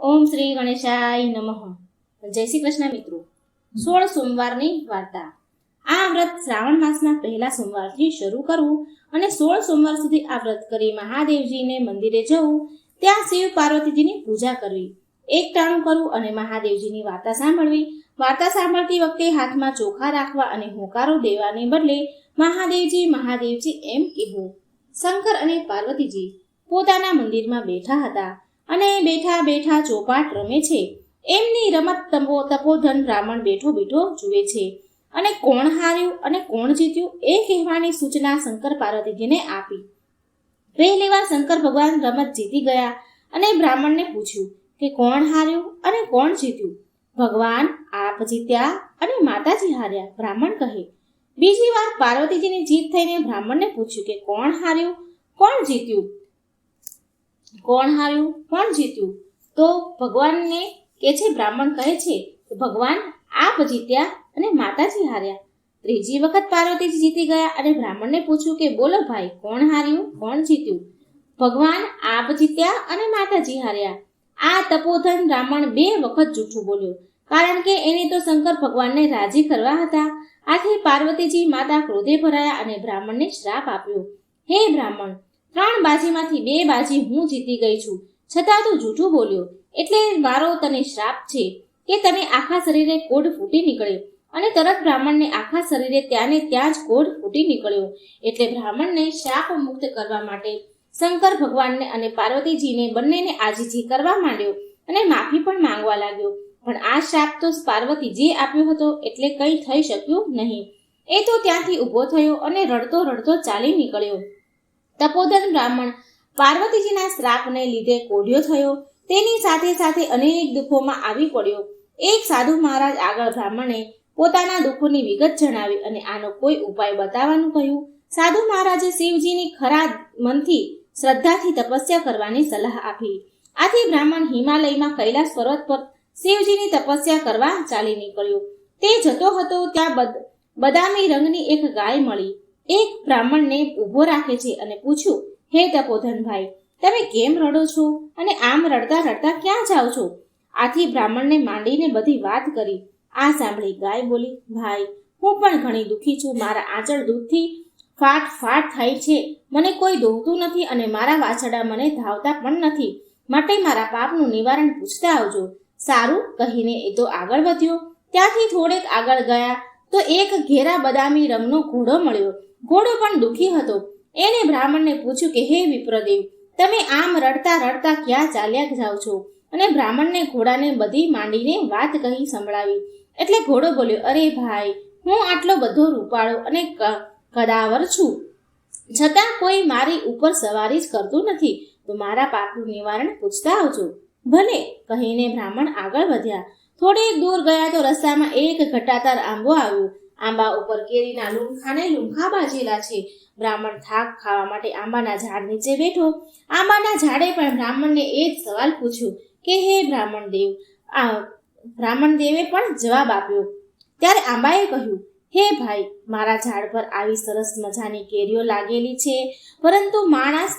ઓમ શ્રી ગણેશાય નમઃ. જય શ્રી કૃષ્ણ મિત્રો. સોળ સોમવારની વાર્તા. આ વ્રત શ્રાવણ માસના પહેલા સોમવારથી શરૂ કરવું અને સોળ સોમવાર સુધી આ વ્રત કરી મહાદેવજીને મંદિરે જવું, ત્યાં શિવ પાર્વતીજીની પૂજા કરવી, એક ટાણું કરવું અને મહાદેવજીની વાર્તા સાંભળવી. વાર્તા સાંભળતી વખતે હાથમાં ચોખા રાખવા અને હોકારો દેવાને બદલે મહાદેવજી મહાદેવજી એમ કહેવું. શંકર અને પાર્વતીજી પોતાના મંદિરમાં બેઠા હતા. અને બેઠા બેઠા ચોપાટ રમે છે. એમની રમત તપો તપોધન બ્રાહ્મણ બેઠો બેઠો જુએ છે. અને કોણ હાર્યું અને કોણ જીત્યું એ કહેવાની સૂચના શંકર પાર્વતીજીને આપી. પહેલી વાર શંકર ભગવાન રમત જીતી ગયા અને બ્રાહ્મણને પૂછ્યું કે કોણ હાર્યું અને કોણ જીત્યું? ભગવાન આપ જીત્યા અને માતાજી હાર્યા, બ્રાહ્મણ કહે. બીજી વાર પાર્વતીજીની જીત થઈને બ્રાહ્મણને પૂછ્યું કે કોણ હાર્યું, કોણ જીત્યું? કોણ હાર્યું? કોણ જીત્યું? તો ભગવાનને કે છે, બ્રાહ્મણ કહે છે ભગવાન આપ જીત્યા અને માતાજી હાર્યા. ત્રીજી વખત પાર્વતીજી જીતી ગયા અને બ્રાહ્મણને પૂછ્યું કે બોલો ભાઈ, કોણ હાર્યું? કોણ જીત્યું? ભગવાન આપ જીત્યા અને માતાજી હાર્યા. આ તપોધન બ્રાહ્મણ બે વખત જૂઠું બોલ્યો. કારણ કે એને તો શંકર ભગવાનને રાજી કરવા હતા. આથી પાર્વતીજી માતા ક્રોધે ભરાયા અને બ્રાહ્મણને શ્રાપ આપ્યો. હે બ્રાહ્મણ ત્રણ બાજીમાંથી બે બાજી હું જીતી ગઈ છું. છતાં તું જૂઠું બોલ્યો, એટલે મારો તને શ્રાપ છે કે તને આખા શરીરે કોઢ ફૂટી નીકળ્યો અને તરત બ્રાહ્મણને આખા શરીરે ત્યાં ને ત્યાં જ કોઢ ફૂટી નીકળ્યો. એટલે બ્રાહ્મણને શ્રાપ મુક્ત કરવા માટે શંકર ભગવાનને અને પાર્વતીજીને બંનેને આજીજી કરવા માંડ્યો અને માફી પણ માંગવા લાગ્યો. પણ આ શ્રાપ તો પાર્વતીજીએ આપ્યો હતો એટલે કંઈ થઈ શક્યું નહીં. એ તો ત્યાંથી ઊભો થયો અને રડતો રડતો ચાલી નીકળ્યો. તપોધન બ્રાહ્મણ પાર્વતીજીના શ્રાપને લીધે કોઢિયો થયો. તેની સાથે સાથે અનેક દુઃખોમાં આવી પડ્યો. એક સાધુ મહારાજ આગળ બ્રાહ્મણે પોતાના દુઃખોની વિગત જણાવી અને આનો કોઈ ઉપાય બતાવવાનું કહ્યું. સાધુ મહારાજે શિવજીની ખરા મનથી, શ્રદ્ધાથી તપસ્યા કરવાની સલાહ આપી. આથી બ્રાહ્મણ હિમાલયમાં કૈલાસ પર્વત પર શિવજીની તપસ્યા કરવા ચાલી નીકળ્યો. તે જતો હતો ત્યાં બદામી રંગની એક ગાય મળી. એક બ્રાહ્મણને ઊભો રાખે છે અને પૂછ્યું હે તપોધનભાઈ તમે કેમ રડો છો? અને આમ રડતા રડતા ક્યાં જાઓ છો? આથી બ્રાહ્મણને માંડીને બધી વાત કરી. આ સાંભળી ગાય બોલી, ભાઈ, હું પણ ઘણી દુઃખી છું. મારા આંચળ દૂધથી ફાટ ફાટ થાય છે. મને કોઈ દોહતું નથી અને મારા વાછડા મને ધાવતા પણ નથી. માટે મારા પાપનું નિવારણ પૂછતા આવજો. સારું, કહીને એ તો આગળ વધ્યો. ત્યાંથી થોડેક આગળ ગયા તો એક ઘેરા બદામી રંગનો ઘોડો મળ્યો. ઘોડો પણ દુઃખી હતો. એને બ્રાહ્મણને પૂછ્યું કે, હે વિપ્રદેવ, તમે આમ રડતા રડતા ક્યાં ચાલ્યા જાઓ છો? અને બ્રાહ્મણને ઘોડાને બધી માંડીને વાત કહી સંભળાવી. એટલે ઘોડો બોલ્યો, અરે ભાઈ, હું આટલો બધો રૂપાળો અને કદાવર છું. છતાં કોઈ મારી ઉપર સવારી જ કરતું નથી. તો મારા પાપનું નિવારણ પૂછતા આવજો. ભલે, કહીને બ્રાહ્મણ આગળ વધ્યા. થોડેક દૂર ગયા તો રસ્તામાં એક ઘટાતાર આંબો આવ્યો. આંબા ઉપર કેરીના લૂંખાને લૂંખા બાજેલા છે. બ્રાહ્મણ થાક ખાવા માટે આંબાના ઝાડ નીચે બેઠો. આંબાના ઝાડે પણ બ્રાહ્મણને એ જ સવાલ પૂછ્યો કે, હે બ્રાહ્મણ દેવ આ બ્રાહ્મણ દેવે પણ જવાબ આપ્યો. ત્યારે આંબાએ કહ્યું, હે ભાઈ, મારા ઝાડ પર આવી સરસ મજાની કેરીઓ લાગેલી છે, પરંતુ માણસ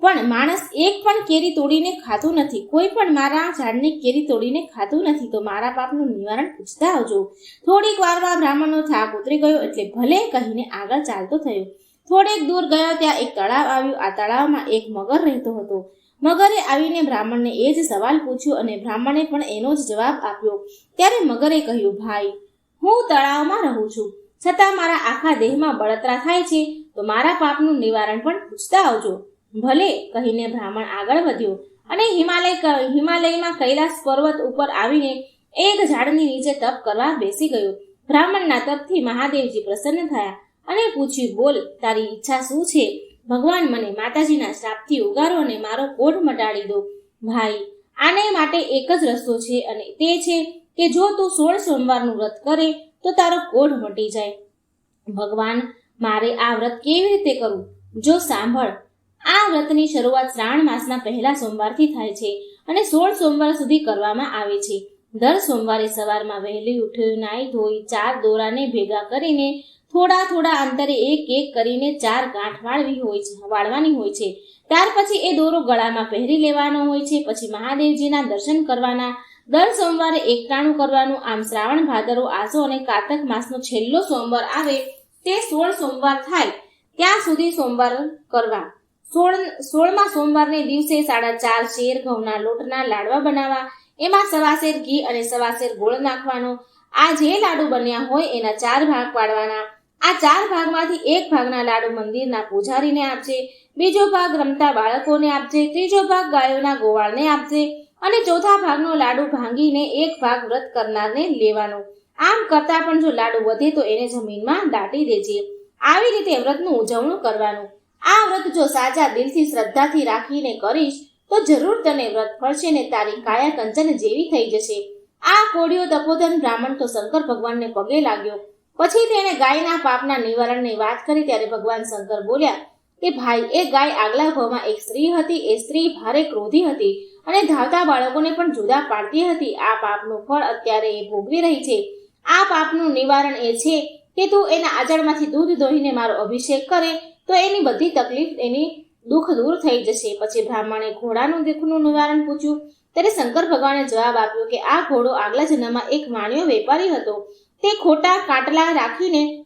પણ માણસ એક પણ કેરી તોડીને ખાતું નથી. કોઈ પણ મારા ઝાડની કેરી તોડીને ખાતું નથી. તો મારા પાપનું નિવારણ પૂછતા આવજો. થોડીક વારમાં બ્રાહ્મણનો થાક ઉતરી ગયો એટલે ભલે કહીને આગળ ચાલતો થયો. થોડેક દૂર ગયો ત્યાં એક તળાવ આવ્યું. આ તળાવમાં એક મગર રહેતો હતો. મગરે આવીને બ્રાહ્મણને એ જ સવાલ પૂછ્યો અને બ્રાહ્મણે પણ એનો જ જવાબ આપ્યો. ત્યારે મગરે કહ્યું, ભાઈ, હું તળાવમાં રહું છું. છતાં મારા આખા દેહમાં બળતરા થાય છે. તો મારા પાપનું નિવારણ પણ પૂછતા આવજો. ભલે કહીને બ્રાહ્મણ આગળ વધ્યો અને હિમાલય હિમાલયમાં કૈલાસ પર્વત ઉપર આવીને એક ઝાડની નીચે તપ કરવા બેસી ગયો. બ્રાહ્મણના તપથી મહાદેવજી પ્રસન્ન થયા અને પૂછ્યું, બોલ, તારી ઈચ્છા શું છે? ભગવાન મને માતાજીના શ્રાપથી ઉગારો અને મારો કોઢ મટાડી દો. ભાઈ, આને માટે એક જ રસ્તો છે અને તે છે કે જો તું સોળ સોમવારનું વ્રત કરે તો તારો કોઢ મટી જાય. ભગવાન, મારે આ વ્રત કેવી રીતે કરવું જો સાંભળ આ વ્રતની શરૂઆત શ્રાવણ માસના પહેલા સોમવારથી થાય છે અને સોળ સોમવાર સુધી કરવામાં આવે છે. દર સોમવારે સવારમાં વહેલી ઉઠી નાઈ ધોઈ ચાર દોરાને ભેગા કરીને થોડા થોડા અંતરે એક એક કરીને ચાર ગાંઠ વાળવી હોય છે, વાળવાની હોય છે. ત્યાર પછી એ દોરો ગળામાં પહેરી લેવાનો હોય છે, પછી મહાદેવજીના દર્શન કરવાના. દર સોમવારે એકટાણું કરવાનું આમ શ્રાવણ ભાદરો આસો અને કારતક માસનો છેલ્લો સોમવાર આવે તે સોળ સોમવાર થાય, ત્યાં સુધી સોમવાર કરવા. સોળ સોળમા સોમવારને દિવસે સાડા ચાર શેર ઘઉંના લોટના લાડવા બનાવવા, એમાં સવા શેર ઘી અને સવા શેર ગોળ નાખવાનો. આ જે લાડુ બન્યા હોય એના ચાર ભાગ પાડવાના. આ ચાર ભાગમાંથી એક ભાગના લાડુ મંદિરના પૂજારીને આપજે, બીજો ભાગ રમતા બાળકોને આપજે, ત્રીજો ભાગ ગાયોના ગોવાળને આપજે અને ચોથા ભાગનો લાડુ ભાંગીને એક ભાગ વ્રત કરનારને લેવાનો. આમ કરતા પણ જો લાડુ વધે તો એને જમીનમાં દાટી દેજે. આવી રીતે વ્રતનું ઉજવણું કરવાનું. આ વ્રત જો સાચા દિલથી શ્રદ્ધાથી રાખીને કરીશ, તો જરૂર તને વ્રત ફળશે ને તારી કાયા કંચન જેવી થઈ જશે. આ કોડિયો તપોધન બ્રાહ્મણ તો શંકર ભગવાનને પગે લાગ્યો. પછી તેણે ગાયના પાપના નિવારણની વાત કરી ત્યારે ભગવાન શંકર બોલ્યા કે ભાઈ, એ ગાય આગલા ભાવમાં એક સ્ત્રી હતી, એ સ્ત્રી ભારે ક્રોધી હતી અને ધાવતા બાળકોને પણ જુદા પાડતી હતી. આ પાપનું ફળ અત્યારે એ ભોગવી રહી છે. આ પાપનું નિવારણ એ છે કે તું એના આચળમાંથી દૂધ દોહીને મારો અભિષેક કરે તો એની બધી તકલીફ, એની દુઃખ દૂર થઈ જશે. પછી બ્રાહ્મણે ઘોડાનું દુઃખનું નિવારણ પૂછ્યું. ત્યારે શંકર ભગવાને જવાબ આપ્યો કે આ ઘોડો આગલા જન્મમાં એક વાણિયો વેપારી હતો. તે ખોટા કાટલા રાખીને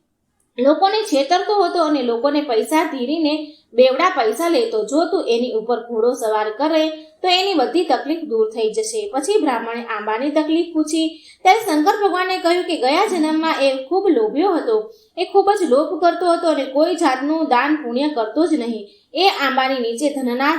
લોકોને છેતરતો હતો અને લોકોને પૈસા ધીરીને બેવડા પૈસા લેતો. જો તું એની ઉપર ઘોડો સવાર કરે, તો એની બધી તકલીફ દૂર થઈ જશે. પછી બ્રાહ્મણે આંબાની તકલીફ પૂછી. ત્યારે શંકર ભગવાને કહ્યું કે ગયા જન્મમાં એ ખૂબ લોભ્યો હતો. એ ખૂબ જ લોભ કરતો હતો અને કોઈ જાતનું દાન પુણ્ય કરતો જ નહીં. એ આંબાની નીચે ધનના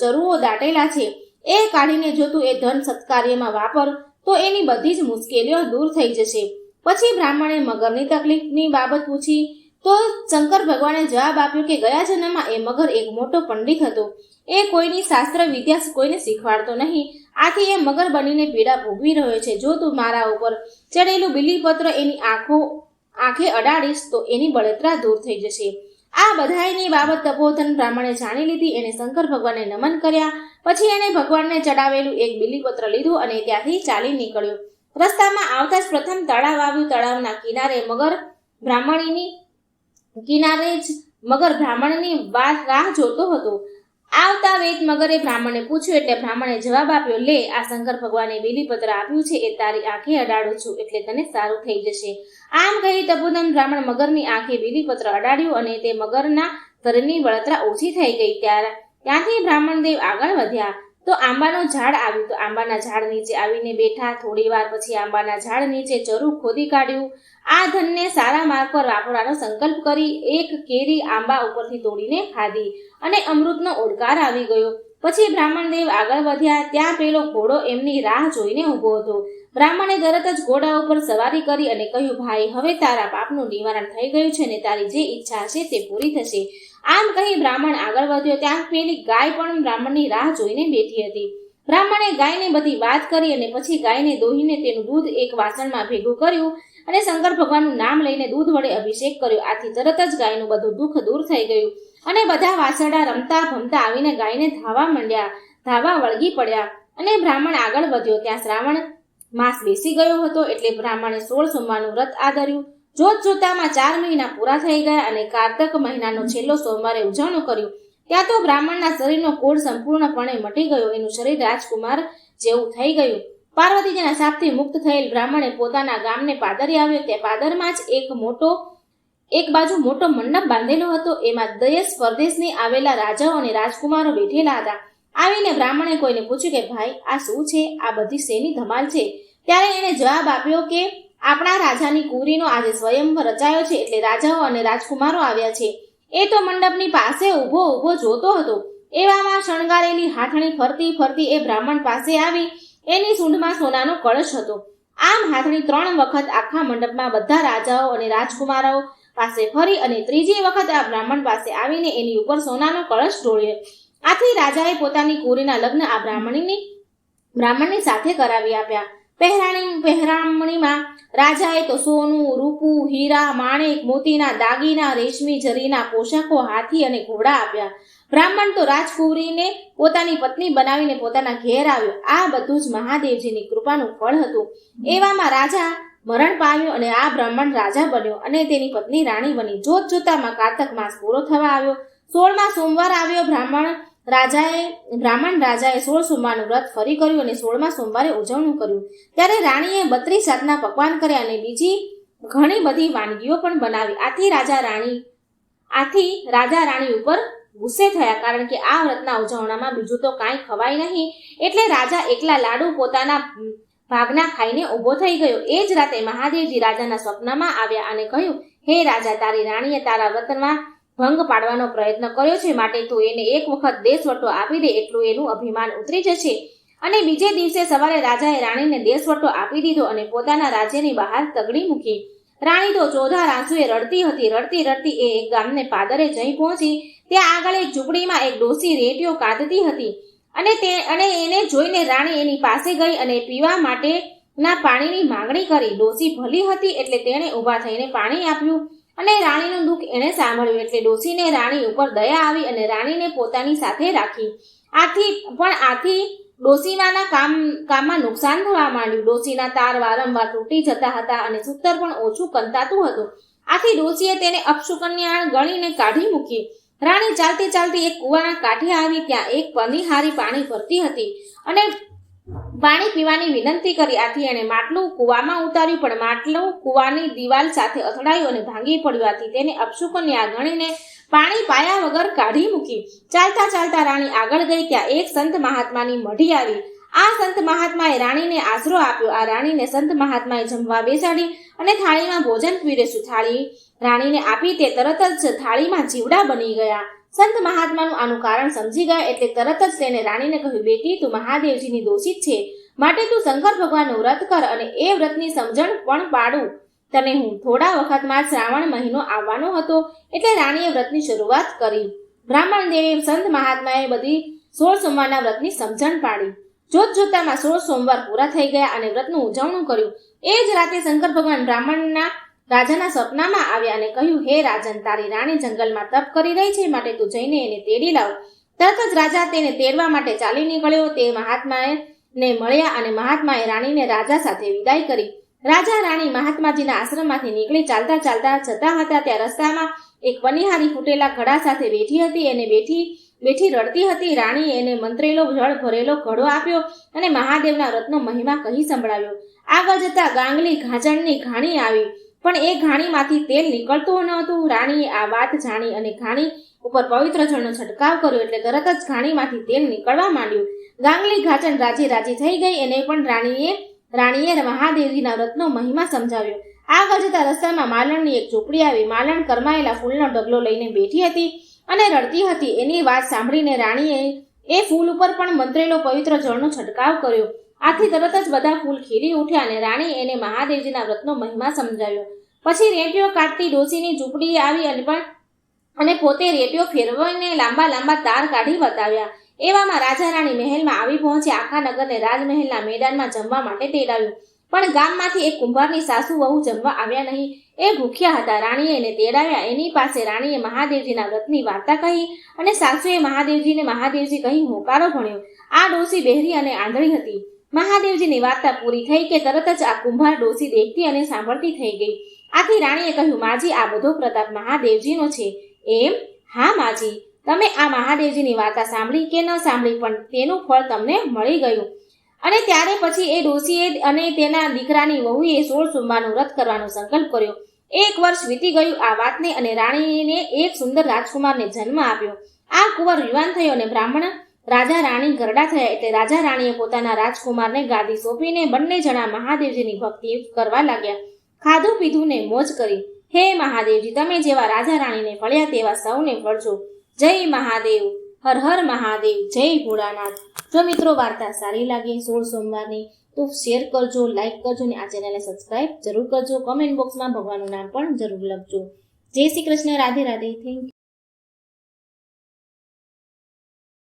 ચરુઓ દાટેલા છે. એ કાઢીને જો તું એ ધન સત્કાર્યમાં વાપર, તો એની બધી જ મુશ્કેલીઓ દૂર થઈ જશે. પછી બ્રાહ્મણે મગરની તકલીફની બાબત પૂછી, તો શંકર ભગવાને જવાબ આપ્યો કે ગયા જન્મમાં એ મગર એક મોટો પંડિત હતો. એ કોઈની શાસ્ત્ર વિદ્યા કોઈને શીખવાડતો નહીં. આથી એ મગર બનીને પીડા ભોગવી રહ્યો છે. જો તું મારા ઉપર ચડેલું બિલીપત્ર એની આંખો, આંખે અડાડીશ, તો એની બળતરા દૂર થઈ જશે. આ બધાયની બાબત તપોધન બ્રાહ્મણે જાણી લીધી. એને શંકર ભગવાનને નમન કર્યા. પછી એને ભગવાનને ચડાવેલું એક બિલીપત્ર લીધું અને ત્યાંથી ચાલી નીકળ્યો. રસ્તામાં આવતા જ પ્રથમ તળાવ આવ્યું. તળાવના કિનારે મગર બ્રાહ્મણીની, કિનારે જ મગર બ્રાહ્મણની વાત રાહ જોતો હતો. આવતા વેદ મગરે બ્રાહ્મણને પૂછ્યું, એટલે બ્રાહ્મણે જવાબ આપ્યો, લે, આ શંકર ભગવાને બિલીપત્ર આપ્યું છે, એ તારી આંખે અડાડું છું, એટલે તને સારું થઈ જશે. આમ કહી તપોધન બ્રાહ્મણ મગરની આંખે બિલીપત્ર અડાડ્યું અને તે મગરના ઘરની બળતરા ઓછી થઈ ગઈ. ત્યારે, ત્યાંથી બ્રાહ્મણ દેવ આગળ વધ્યા. તો આંબાનો ઝાડ આવ્યું. તો આંબાના ઝાડ નીચે આવીને બેઠા. થોડી વાર પછી આંબાના ઝાડ નીચે ચરું ખોદી કાઢ્યું. આ ધનને સારા માર્ગ પર વાપરવાનો સંકલ્પ કરી એક કેરી આંબા ઉપરથી તોડીને ખાધી અને અમૃતનો ઓડકાર આવી ગયો. પછી બ્રાહ્મણ દેવ આગળ વધ્યા. ત્યાં પેલો ઘોડો એમની રાહ જોઈને ઊભો હતો. બ્રાહ્મણે તરત જ ઘોડા ઉપર સવારી કરી અને કહ્યું, ભાઈ, હવે તારા પાપનું નિવારણ થઈ ગયું છે ને તારી જે ઈચ્છા હશે તે પૂરી થશે. આમ કહી બ્રાહ્મણ આગળ વધ્યો. ત્યાં પેલી ગાય પણ બ્રાહ્મણની રાહ જોઈને બેઠી હતી. બ્રાહ્મણે ગાયને બધી વાત કરી અને પછી ગાયને દોહીને તેનું દૂધ એક વાસણમાં ભેગું કર્યું અને શંકર ભગવાનનું નામ લઈને દૂધ વડે અભિષેક કર્યો. આથી તરત જ ગાયનું બધું દુઃખ દૂર થઈ ગયું અને બધા વાસરડા રમતા ભમતા આવીને ગાયને ધાવા માંડ્યા. ધાવા વળગી પડ્યા અને બ્રાહ્મણ આગળ વધ્યો. ત્યાં શ્રાવણ માસ બેસી ગયો હતો એટલે બ્રાહ્મણે સોળ સોમવારનું વ્રત આદર્યું. જોત જોતામાં ચાર મહિના પૂરા થઈ ગયા અને કારતક મહિનાનો છેલ્લો સોમવારે ઉજવણું કર્યું. ત્યાં તો બ્રાહ્મણના શરીરનો કોડ સંપૂર્ણપણે મટી ગયો. એનું શરીર રાજકુમાર જેવું થઈ ગયું. પાર્વતીજીના શાપથી મુક્ત થયેલ બ્રાહ્મણે પોતાના ગામને પાદરે આવ્યો. તે પાદરમાં જ એક મોટો, એક બાજુ મોટો મંડપ બાંધેલો હતો. એમાં દેશ પરદેશની આવેલા રાજાઓ અને રાજકુમારો બેઠેલા હતા. આવીને બ્રાહ્મણે કોઈને પૂછ્યું કે, ભાઈ, આ શું છે? આ બધી શેની ધમાલ છે? ત્યારે એણે જવાબ આપ્યો કે આપણા રાજાની કુંવરીનો આજે સ્વયંવર રચાયો છે એટલે રાજાઓ અને રાજકુમારો આવ્યા છે. એ તો મંડપની પાસે ઊભો ઊભો જોતો હતો. એવામાં શણગારેલી હાથણી ફરતી ફરતી એ બ્રાહ્મણ પાસે આવી. એની સૂંઢમાં સોનાનો કળશ હતો. આમ હાથણી ત્રણ વખત આખા મંડપમાં બધા રાજાઓ અને રાજકુમારો પાસે ફરી અને ત્રીજી વખત આ બ્રાહ્મણ પાસે આવીને એની ઉપર સોનાનો કળશ ઢોળ્યો. આથી રાજાએ પોતાની કુરીના લગ્ન આ બ્રાહ્મણીની, બ્રાહ્મણની સાથે કરાવી આપ્યા. પહેરાણી પહેરામણીમાં રાજાએ તો સોનું, રૂપું, હીરા, માણેક, મોતીના દાગીના, રેશમી જરીના પોશાકો, હાથી અને ઘોડા આપ્યા. બ્રાહ્મણ તો રાજકુવરીને પોતાની પત્ની બનાવીને પોતાના ઘેર આવ્યો. આ બધું જ મહાદેવજીની કૃપાનું ફળ હતું. એવામાં રાજા મરણ પામ્યો અને આ બ્રાહ્મણ રાજા બન્યો અને તેની પત્ની રાણી બની. જોત જોતામાં કારતક માસ પૂરો થવા આવ્યો. સોળમાં સોમવાર આવ્યો બ્રાહ્મણ રાજાએ, બ્રાહ્મણ રાજાએ સોળ સોમવારનું વ્રત ફરી કર્યું અને સોળમાં સોમવારે ઉજવણું કર્યું. ત્યારે રાણીએ બત્રીસ જાતના પકવાન કર્યા અને બીજી ઘણી બધી વાનગીઓ પણ બનાવી. આથી રાજા રાણી, આથી રાજા રાણી ઉપર ગુસ્સે થયા કારણ કે આ વ્રતના ઉજવણામાં બીજું તો કાંઈ ખવાય નહીં. એટલે રાજા એકલા લાડુ પોતાના ભાગના ખાઈને ઊભો થઈ ગયો. એ જ રાતે મહાદેવજી રાજાના સ્વપ્નમાં આવ્યા અને કહ્યું, હે રાજા, તારી રાણીએ તારા વ્રતમાં ભંગ પાડવાનો પ્રયત્ન કર્યો છે માટે તું એને એક વખત દેશવટો આપી દે એટલું એનું અભિમાન ઉતરી જશે. અને બીજે દિવસે સવારે રાજાએ રાણીને દેશવટો આપી દીધો અને પોતાના રાજ્યની બહાર તગડી મૂકી. રાણી તો ચોધા રાંસુએ રડતી હતી, રડતી રડતી એ એક ગામને પાદરે જઈ પહોંચી. ત્યાં આગળ એક ઝૂંપડીમાં એક ડોસી રેટીઓ કાઢતી હતી. અને તે, અને એને જોઈને રાણી એની પાસે ગઈ અને પીવા માટેના પાણીની માંગણી કરી. ડોસી ભલી હતી એટલે તેણે ઊભા થઈને પાણી આપ્યું. અને રાણીનું દુઃખ એણે સાંભળ્યું એટલે ડોસીને રાણી ઉપર દયા આવી અને રાણીને પોતાની સાથે રાખી. આથી, પણ આથી ડોસીમાના કામ, કામમાં નુકસાન થવા માંડ્યું. ડોસીના તાર વારંવાર તૂટી જતા હતા અને સૂતર પણ ઓછું કંતાતું હતું. આથી ડોસીએ તેને અપશુકન્યા ગણીને કાઢી મૂકી. રાણી ચાલતી ચાલતી એક કુવાના કાંઠે આવી ત્યાં એક પનિહારી પાણી ભરતી હતી અને પાણી પીવાની વિનંતી કરી આથી એણે માટલું કૂવામાં ઉતાર્યું, પણ માટલું કૂવાની દિવાલ સાથે અથડાયું અને ભાંગી પડ્યું આથી તેને અપશુકન્યા ગણીને પાણી પાયા વગર કાઢી મૂકી. ચાલતા ચાલતા રાણી આગળ ગઈ, ત્યાં એક સંત મહાત્માની મઢી આવી. આ સંત મહાત્માએ રાણીને આશરો આપ્યો. આ રાણીને સંત મહાત્માએ જમવા બેસાડી અને થાળીમાં ભોજન પીરસ્યું. થાળી રાણીને આપી તે તરત જ થાળીમાં જીવડા બની ગયા. સંત મહાત્માનું આનું કારણ સમજી ગયા એટલે તરત જ તેને રાણીને કહ્યું, બેટી, તું મહાદેવજીની દોષિત છે. માટે તું શંકર ભગવાનનું વ્રત કર અને એ વ્રતની સમજણ પણ પાડું. તને હું થોડા વખતમાં શ્રાવણ મહિનો આવવાનો હતો એટલે રાણીએ વ્રતની શરૂઆત કરી. બ્રાહ્મણ દેવે સંત મહાત્માએ બધી સોળ સોમવારના વ્રતની સમજણ પાડી. જોત જોતામાં સોળ સોમવાર પૂરા થઈ ગયા અને વ્રતનું ઉજવણું કર્યું. એ જ રાતે શંકર ભગવાન બ્રાહ્મણના રાજાના સપનામાં આવ્યા અને કહ્યું, હે રાજન, તારી રાણી જંગલમાં તપ કરી રહી છે માટે તું જઈને એને તેડી લાવ. તરત જ રાજા તેને તેડવા માટે ચાલી નીકળ્યો. તે મહાત્માએ ને મળ્યા અને મહાત્માએ રાણીને રાજા સાથે વિદાય કરી. રાજા રાણી મહાત્માજીના આશ્રમમાંથી નીકળી ચાલતા ચાલતા જતા હતા. ત્યાં રસ્તામાં એક પનિહારી ફૂટેલા ઘડા સાથે બેઠી હતી. એને બેઠી બેઠી રડતી હતી. રાણીએ એને મંત્રેલો, જળ ભરેલો ઘડો આપ્યો અને મહાદેવના રત્નો મહિમા કહી સંભળાવ્યો. આગળ જતા ગાંગલી ઘાજણની ઘાણી આવી. પણ એ ઘાણીમાંથી તેલ નીકળતું ન હતું. રાણીએ આ વાત જાણી અને ઘાણી ઉપર પવિત્ર જળનો છંટકાવ કર્યો એટલે તરત જ ઘાણીમાંથી તેલ નીકળવા માંડ્યું. ગાંગલી ઘાચણ રાજી રાજી થઈ ગઈ એને પણ રાણીએ રાણીએ મહાદેવજીના વ્રતનો મહિમા સમજાવ્યો. આગળ જતા રસ્તામાં માલણની એક ઝૂંપડી આવી. માલણ કરમાયેલા ફૂલનો ઢગલો લઈને બેઠી હતી અને રડતી હતી. એની વાત સાંભળીને રાણીએ એ ફૂલ ઉપર પણ મંત્રેલો પવિત્ર જળનો છંટકાવ કર્યો. આથી તરત જ બધા ફૂલ ખીલી ઉઠ્યા અને રાણી એને મહાદેવજીના વ્રતનો મહિમા સમજાવ્યો. પછી રેટીઓ કાઢતી ડોસીની ઝૂંપડી આવી અને પણ અને પોતે રેટીઓ ફેરવીને લાંબા લાંબા તાર કાઢી બતાવ્યા એવામાં રાજા રાણી મહેલમાં આવી પહોંચી આખા નગરને રાજમહેલના મેદાનમાં જમવા માટે તેડાવ્યું. પણ ગામમાંથી એક કુંભારની સાસુ વહુ જમવા આવ્યા નહીં. એ ભૂખ્યા હતા. રાણીએ એને તેડાવ્યા. એની પાસે રાણીએ મહાદેવજીના વ્રતની વાર્તા કહી અને સાસુએ મહાદેવજીને મહાદેવજી કહી હોકારો ભણ્યો. આ ડોસી બહેરી અને આંધળી હતી. મહાદેવજીની વાર્તા પૂરી થઈ કે તરત જ આ કુંભાર ડોસી દેખતી અને સાંભળતી થઈ ગઈ. આથી રાણીએ કહ્યું, માજી, આ બધો પ્રતાપ મહાદેવજીનો છે. એમ? હા, માજી. તમે આ મહાદેવજીની વાર્તા સાંભળી કે ન સાંભળી પણ તેનું ફળ તમને મળી ગયું. અને ત્યારે પછી એ ડોસીએ અને તેના દીકરાની વહુએ સોળ સોમવારનું વ્રત કરવાનો સંકલ્પ કર્યો. એક વર્ષ વીતી ગયું આ વાતને અને રાણીને એક સુંદર રાજકુમારને જન્મ આપ્યો. આ કુંવર યુવાન થયો અને બ્રાહ્મણ રાજા રાણી ગરડા થયા એટલે રાજા રાણીએ પોતાના રાજકુમારને ગાદી સોંપીને બંને જણા મહાદેવજીની ભક્તિ કરવા લાગ્યા. ખાધું પીધું ને મોજ કરી. હે મહાદેવજી, તમે જેવા રાજા રાણીને ફળ્યા તેવા સૌને ફળજો જય મહાદેવ, હર હર મહાદેવ, જય ભોળાનાથ. જો મિત્રો વાર્તા સારી લાગે સોળ સોમવારની, તો શેર કરજો, લાઈક કરજો અને આ ચેનલને સબસ્ક્રાઇબ જરૂર કરજો. કમેન્ટ બોક્સમાં ભગવાનનું નામ પણ જરૂર લખજો. જય શ્રી કૃષ્ણ, રાધે રાધે. થેન્ક